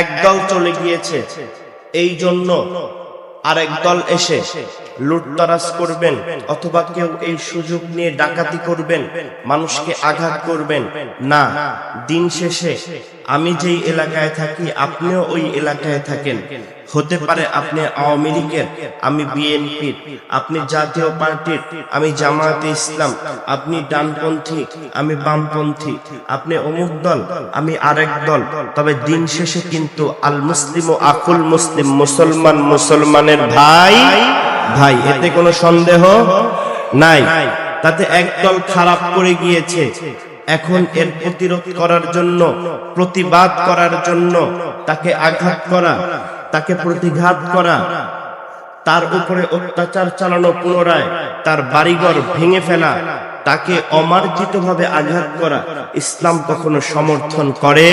একদল চলে গিয়েছে। এই জন্য আরেক দল এসে লুটতরাজ করবেন অথবা কেউ এই সুযোগ নিয়ে ডাকাতি করবেন, মানুষকে আঘাত করবেন। না, দিন শেষে আমি যেই এলাকায় থাকি, আপনিও ওই এলাকায় থাকেন। হতে পারে আপনি আওয়ামী লীগের, আমি বিএনপির, আপনি জাতীয় পার্টির, আমি জামায়াতে ইসলাম, আপনি ডানপন্থী, আমি বামপন্থী, আপনি অমুক দল, আমি আরেক দল, তবে দিন শেষে কিন্তু আল মুসলিম ও আকুল মুসলিম মুসলমান মুসলমানের ভাই ভাই, এতে কোনো সন্দেহ নাই। তাতে একদল খারাপ করে গিয়েছে, এখন এর প্রতিরোধ করার জন্য, প্রতিবাদ করার জন্য তাকে আঘাত করা তাকে প্রতিঘাত করা। তার উপরে অত্যাচার চালানো পুনরায় তার বাড়িঘর ভেঙে ফেলা। তাকে অমার্জিতভাবে আঘাত করা ইসলাম কখনো সমর্থন করে?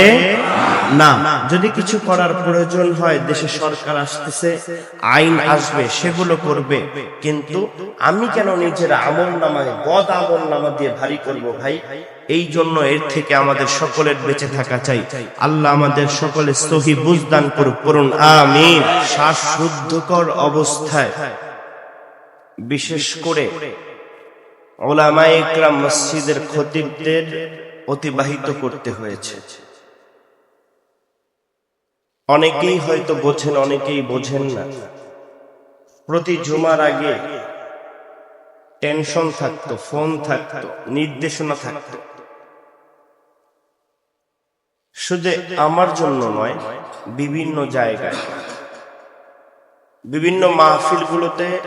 না। যদি কিছু করার প্রয়োজন হয়, দেশে সরকার আসতেছে, আইন আসবে, সেগুলো করবে। কিন্তু আমি কেন নিজের আমল নামায় বদ আমল নামা দিয়ে ভারী করব ভাই? এই জন্য এর থেকে আমাদের সকলের বেঁচে থাকা চাই। আল্লাহ আমাদের সকলে সহি বুঝদান করুক করুন আমিন। শ্বাসরুদ্ধকর অবস্থায়, বিশেষ করে ওলামায়ে ইকরাম মসজিদের খতিবদের অতিবাহিত করতে হয়েছে। অনেকেই হয়তো বোঝেন, অনেকেই বোঝেন না। প্রতি জুমার আগে টেনশন থাকতো, ফোন নির্দেশনা থাকতো। শুধু আমার জন্য নয়, বিভিন্ন জায়গায়। বিভিন্ন মাহফিলগুলোতে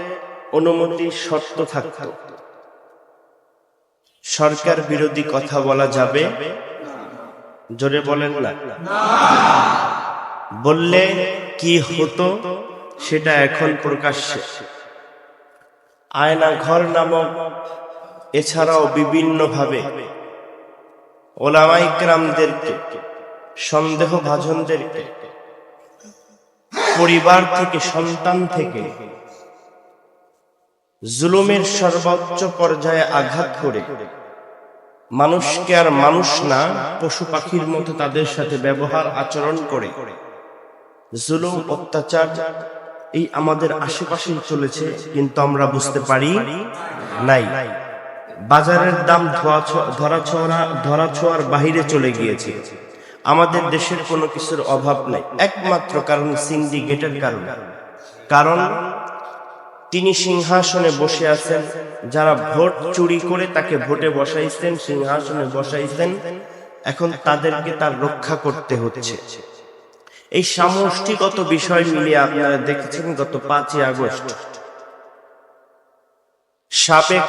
অনুমতি শর্ত থাকতো। সরকার বিরোধী কথা বলা যাবে? জোরে বলেন না। বললে কি হতো সেটা এখন প্রকাশ্যে। আয়না ঘর নামক এছাড়াও বিভিন্ন ভাবে ওলামাইকরামদেরকে সন্দেহ ভাজনদেরকে পরিবার থেকে, সন্তান থেকে জুলুমের সর্বোচ্চ পর্যায়ে আঘাত করে। মানুষকে আর মানুষ না, পশু পাখির মতো তাদের সাথে ব্যবহার, আচরণ করে। জুলুম, অত্যাচার, এই আমাদের আশেপাশেই চলেছে, কিন্তু আমরা বুঝতে পারি নাই। বাজারের দাম ধরা ছোঁয়া, ধরা ছোঁয়ার বাহিরে চলে গিয়েছে। আমাদের দেশের কোনো কিছুর অভাব নাই। একমাত্র কারণ সিন্ডিকেটের কারণ। কারণ তিনি সিংহাসনে বসে আছেন। যারা ভোট চুরি করে তাকে ভোটে বসাইছেন, সিংহাসনে বসাইছেন, এখন তাদেরকে তার রক্ষা করতে হচ্ছে। এই সামষ্টিগত বিষয় মিলিয়ে আপনারা দেখেছেন গত পাঁচই আগস্ট। সাবেক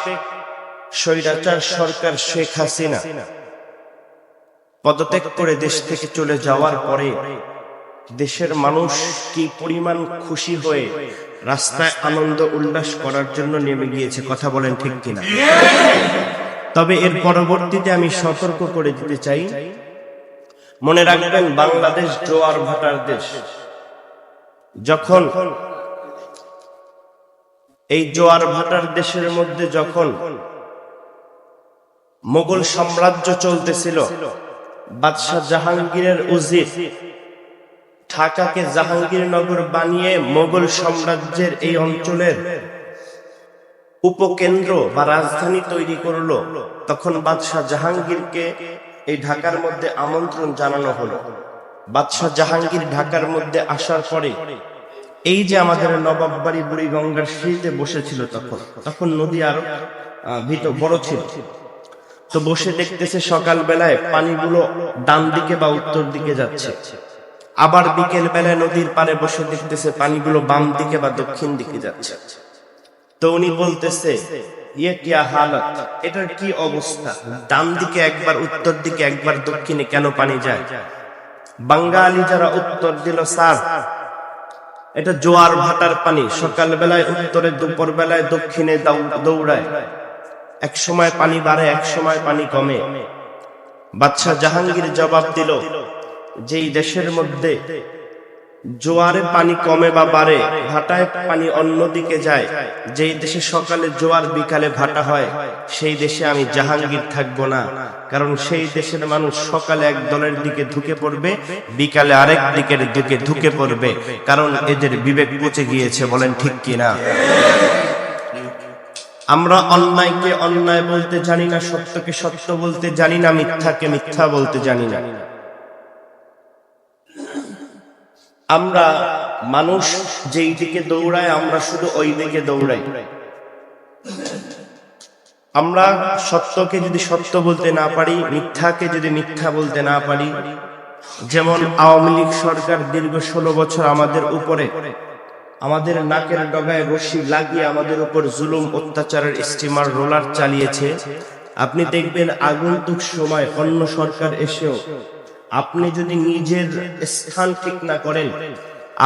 স্বৈরাচার সরকার শেখ হাসিনা পদত্যাগ করে দেশ থেকে চলে যাওয়ার পরে দেশের মানুষ কি পরিমাণ খুশি হয়ে রাস্তায় আনন্দ উল্লাস করার জন্য নেমে গিয়েছে কথা বলেন ঠিক কিনা? তবে এর পরবর্তীতে আমি সতর্ক করে দিতে চাই। মনে রাখবেন বাংলাদেশ জোয়ার ভাটার দেশ। যখন এই জোয়ার ভাটার দেশের মধ্যে যখন মোগল সাম্রাজ্য চলতেছিল বাদশাহ জাহাঙ্গীরের উজির ঢাকাকে জাহাঙ্গীরনগর বানিয়ে মোগল সাম্রাজ্যের এই অঞ্চলের উপকেন্দ্র বা রাজধানী তৈরি করল। তখন বাদশাহ জাহাঙ্গীরকে এই ঢাকার মধ্যে আমন্ত্রণ জানানো হলো। বাদশাহ জাহাঙ্গীর ঢাকার মধ্যে আসার পরে এই যে আমাদের নবাব বাড়ি বুড়ি গঙ্গার সিঁড়িতে বসেছিল তখন তখন নদী আরও ভিত বড় ছিল। তো বসে দেখতেছে সকাল বেলায় পানিগুলো ডান দিকে বা উত্তর দিকে যাচ্ছে। আবার বিকেল বেলায় নদীর পারে বসে দেখতেছে পানিগুলো বাম দিকে বা দক্ষিণ দিকে যাচ্ছে। তো উনি বলতেছে ইয়ে এটার কি অবস্থা? ডান দিকে একবার, উত্তর দিকে একবার, দক্ষিণে কেন পানি যায়? বাঙ্গালি যারা উত্তর দিল, স্যার, এটা জোয়ার ভাটার পানি। সকাল বেলায় উত্তরে দুপুর বেলায় দক্ষিণে দৌড়ায়। এক সময় পানি বাড়ে, এক সময় পানি কমে। বাদশাহ জাহাঙ্গীর জবাব দিল যেই দেশের মধ্যে জোয়ারে পানি কমে বা বাড়ে, ভাটায় পানি অন্যদিকে যায়, যেই দেশে সকালে জোয়ার, বিকালে ভাটা হয়, সেই দেশে আমি জাহাঙ্গীর থাকব না, কারণ সেই দেশের মানুষ সকালে এক দলের দিকে ঢুকে পড়বে, বিকালে আরেক দিকের দিকে ঢুকে পড়বে, কারণ এদের বিবেক পচে গিয়েছে, বলেন ঠিক কিনা? আমরা অন্যায়কে অন্যায় বলতে জানি না, সত্যকে সত্য বলতে জানি না, মিথ্যাকে মিথ্যা বলতে জানি না। আমরা মানুষ যেই দিকে দৌড়ায়, আমরা শুধু ওই দিকে দৌড়াই। আমরা সত্যকে যদি সত্য বলতে না পারি, মিথ্যাকে যদি মিথ্যা বলতে না পারি, যেমন আওয়ামী লীগ সরকার দীর্ঘ ষোলো বছর আমাদের উপরে, আমাদের নাকের ডগায় রশি লাগিয়ে আমাদের উপর জুলুম, অত্যাচারের স্টিমার, রোলার চালিয়েছে। আপনি দেখবেন আগন্তুক সময় অন্য সরকার এসেও আপনি যদি নিজের স্থান ঠিক না করেন,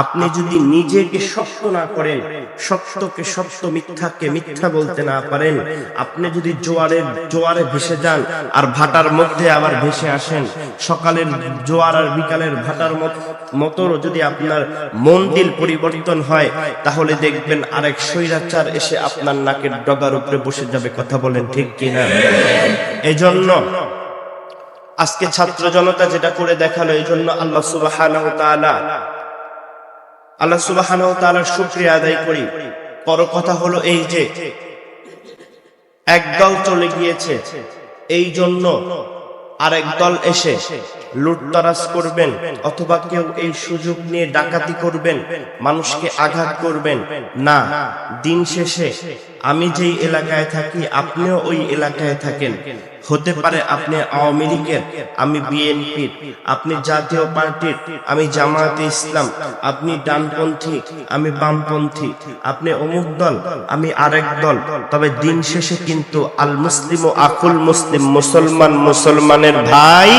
আপনি যদি নিজেকে সত্য না করেন সত্যকে সত্য মিথ্যাকে মিথ্যা বলতে না পারেন, আপনি যদি জোয়ারের, জোয়ারে ভেসে যান আর ভাটার মধ্যে আবার ভেসে আসেন, সকালের জোয়ার আর বিকালের ভাটার মতোর যদি আপনার মন দিল পরিবর্তন হয়, তাহলে দেখবেন আরেক স্বৈরাচার এসে আপনার নাকের ডগার উপরে বসে যাবে, কথা বলেন ঠিক কিনা? এজন্য আজকে ছাত্র জনতা যেটা করে দেখাল এই জন্য আল্লাহ সুবাহ আল্লাহ সুবাহ শুক্রিয়া আদায় করি। পর কথা হলো এই যে একদল চলে গিয়েছে, এই জন্য আরেক দল এসে লুটতরাজ করবেন অথবা কেউ এই সুযোগ নিয়ে ডাকাতি করবেন, মানুষকে আঘাত করবেন। না, দিন শেষে আমি যেই এলাকায় থাকি, আপনিও ওই এলাকায় থাকেন। হতে পারে আপনি আওয়ামী লীগের, আমি বিএনপির, আপনি জাতীয় পার্টির, আমি জামায়াতে ইসলাম, আপনি ডানপন্থী, আমি বামপন্থী, আপনি অমুক দল, আমি আরেক দল। তবে দিন শেষে কিন্তু আল মুসলিম ও আকুল মুসলিম, মুসলমান মুসলমানের ভাই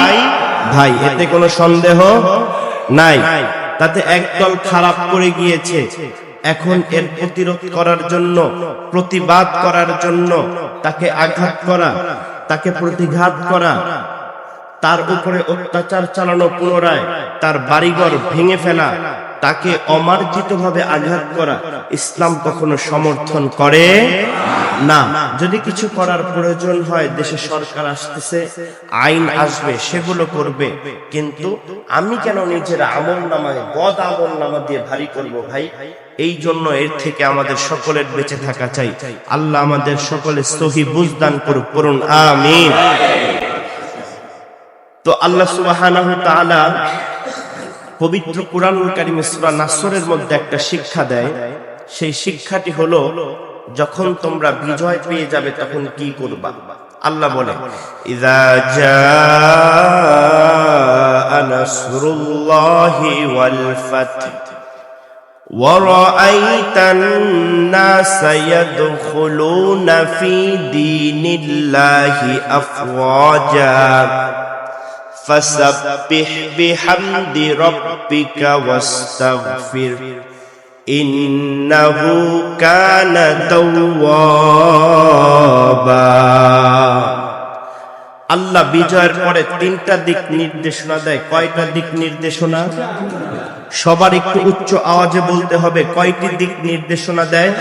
ভাই, এতে কোনো সন্দেহ নাই। তাতে একদল খারাপ করে গিয়েছে। এখন এর প্রতিরোধ করার জন্য, প্রতিবাদ করার জন্য তাকে আঘাত করা, তাকে প্রতিঘাত করা তার উপরে অত্যাচার চালানো পুনরায় তার বাড়িঘর ভেঙে ফেলা, তাকে অমার্জিত ভাবে আঘাত করা ইসলাম কখনো সমর্থন করে? না। যদি কিছু করার প্রয়োজন হয়, দেশে সরকার আসতেছে, আইন আসবে, সেগুলো করবে। কিন্তু আমি কেন নিজের আমল নামায়, বদ আমল নামা দিয়ে ভারী করব ভাই? এই জন্য এর থেকে আমাদের সকলের বেঁচে থাকা চাই। আল্লাহ আমাদের সকলে সহি বুঝদান করুক করুন আমিন। তো আল্লাহ সুবহানাহু তাআলা পবিত্র কুরআনুল কারীমে সূরা নাসরের মধ্যে একটা শিক্ষা দেয় সেই শিক্ষাটি হলো যখন তোমরা বিজয় পেয়ে যাবে তখন কি করবা আল্লাহ বলে ইযা জাআ নাসরুল্লাহি ওয়াল ফাth ورأيت الناس يدخلون في دين الله أفواجا فسبح بحمد ربك واستغفر إنه كان توابا আল্লাহ বিজয়ের পরে তিনটা দিক নির্দেশনা দেয় কয়টা দিক নির্দেশনা সবার একটু উচ্চ আওয়াজে বলতে হবে কয়টি দিক নির্দেশনা দেয়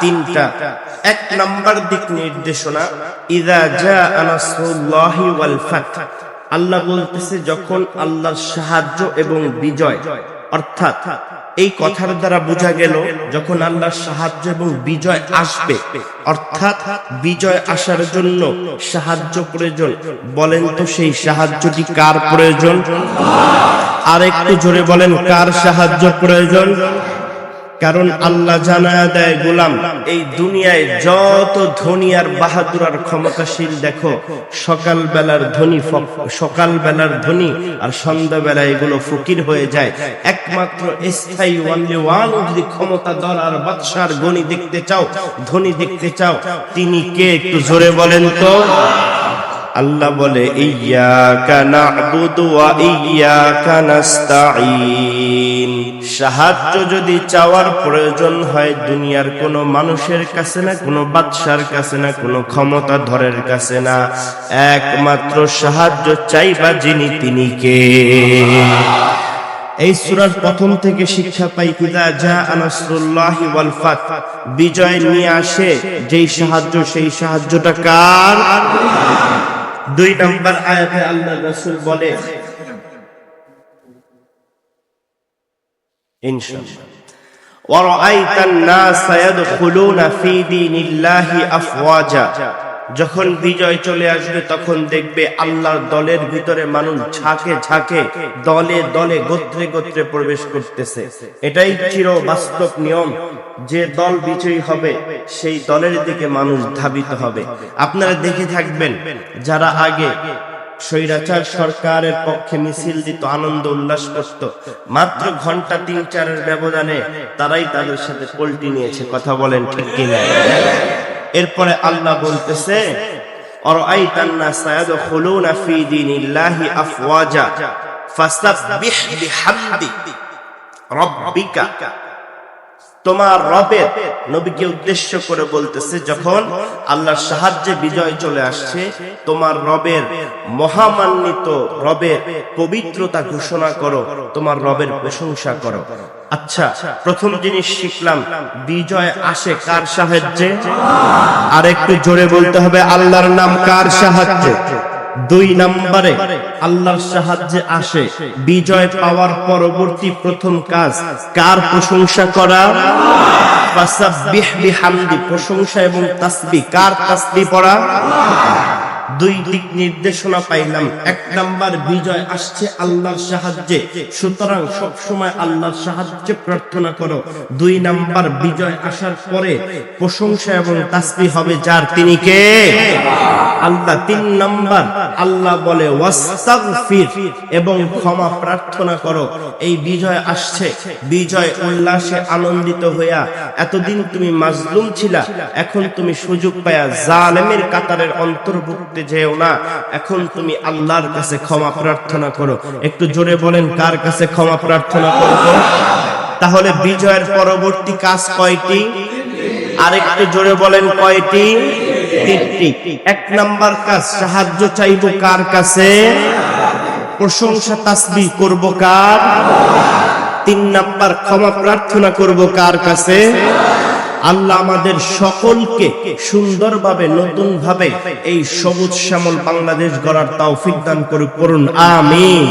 তিনটা এক নাম্বার দিক নির্দেশনা ইদা জা আনাসুল্লাহি ওয়াল ফাত আল্লাহ বলতেছে, যখন আল্লাহর সাহায্য এবং বিজয়, অর্থাৎ এই কথার দ্বারা বোঝা গেল, যখন আল্লাহর সাহায্য এবং বিজয় আসবে, অর্থাৎ বিজয় আসার জন্য সাহায্য প্রয়োজন। বলেন তো সেই সাহায্যটি কার প্রয়োজন? আর একটু জোরে বলেন, কার সাহায্য প্রয়োজন? কারণ আল্লাহ জানায় দেয়, গোলাম, এই দুনিয়ায় যত ধনী আর বাহাদুর আর ক্ষমতাশীল দেখো সকাল বেলার ধনী সকাল বেলার ধনী আর সন্ধ্যা বেলা এগুলো ফকির হয়ে যায়। একমাত্র স্থায়ী ওয়ানলি ওয়ান যদি ক্ষমতা দল আর বাদশার গণি দেখতে চাও, ধনী দেখতে চাও, তিনি কে? একটু জোরে বলেন তো। আল্লাহ বলে সাহায্য যদি চাওয়ার প্রয়োজন হয় দুনিয়ার কোনো মানুষের কাছে না, কোনো বাদশার কাছে না, কোনো ক্ষমতা ধরের কাছে না, একমাত্র সাহায্য চাইবা যিনি তিনি কে? এই সূরার প্রথম থেকে শিক্ষা পাই আনাসরুল্লাহি ওয়াল ফাত। বিজয় নিয়ে আসে, যেই সাহায্য, সেই সাহায্যটা কার? দুই নম্বর আয়াতে আল্লাহ রাসূল বলে ইনশাআল্লাহ وَرَأَيْتَ النَّاسَ يَدْخُلُونَ فِي دِينِ اللَّهِ أَفْوَاجًا যখন বিজয় চলে আসবে, তখন দেখবে আল্লাহর দলের ভিতরে মানুষ ঝাঁকে ঝাঁকে দলে দলে, গোত্রে গোত্রে প্রবেশ করতেছে। এটাই চির বাস্তব নিয়ম। যে দল বিজয়ী হবে, সেই দলের দিকে মানুষ ধাবিত হবে। আপনারা দেখে থাকবেন, যারা আগে স্বৈরাচার সরকারের পক্ষে মিছিল দিত, আনন্দ উল্লাস করত, মাত্র ঘণ্টা তিন চারের ব্যবধানে তারাই তাদের সাথে পল্টি নিয়েছে, কথা বলেন ঠিক কিনা? এরপরে আল্লাহ বলতেছে আফওয়াজা ফাসাব্বিহ বিহামদি রাব্বিকা। তোমার রবের নবীকে উদ্দেশ্য করে বলতেছে, যখন আল্লাহর সাহায্যে বিজয় চলে আসছে, তোমার রবের মহামান্বিত রবের পবিত্রতা ঘোষণা করো, তোমার রবের প্রশংসা করো। আচ্ছা প্রথম জিনিস শিখলাম, বিজয় আসে কার সাহায্যে? আর একটু জোরে বলতে হবে, আল্লাহর নাম কার সাহায্যে? দুই নম্বরে আল্লাহর সাহায্যে আসে, বিজয় পাওয়ার পরবর্তী প্রথম কাজ। কার প্রশংসা করা? প্রশংসা এবং তাসবি কার তাসবি পড়া? দুই দিক নির্দেশনা পাইলাম। এক নাম্বার বিজয় আসছে আল্লাহর সাহায্যে। সুতরাং সব সময় আল্লাহর সাহায্যে প্রার্থনা করো। দুই নাম্বার বিজয় আসার পরে প্রশংসা এবং তাসবিহ হবে যার। তিনি কে? আল্লাহ। তিন নাম্বার আল্লাহ বলে, ওয়াস্তাগফির এবং ক্ষমা প্রার্থনা করো। এই বিজয় আসছে। বিজয় উল্লাসে আনন্দিত হইয়া, এতদিন তুমি মাজলুম ছিলা, এখন তুমি সুযোগ পায়া জালেমের কাতারের অন্তর্ভুক্ত যেও না, এখন তুমি আল্লাহর কাছে ক্ষমা প্রার্থনা করো। একটু জোরে বলেন, কার কাছে ক্ষমা প্রার্থনা করব তাহলে বিজয়ের পরবর্তী কাজ কয়টি? আরেকটু জোরে বলেন, কয়টি? তিনটি। এক নাম্বার কাজ, সাহায্য চাইব কার কাছে? প্রশংসা, তাসবিহ করব কার? তিন নাম্বার, ক্ষমা প্রার্থনা করব কার কাছে? আল্লাহ আমাদের সকলকে সুন্দরভাবে নতুন ভাবে এই সবুজ শ্যামল বাংলাদেশ গড়ার তাও দান করুক, করুন, আমিন।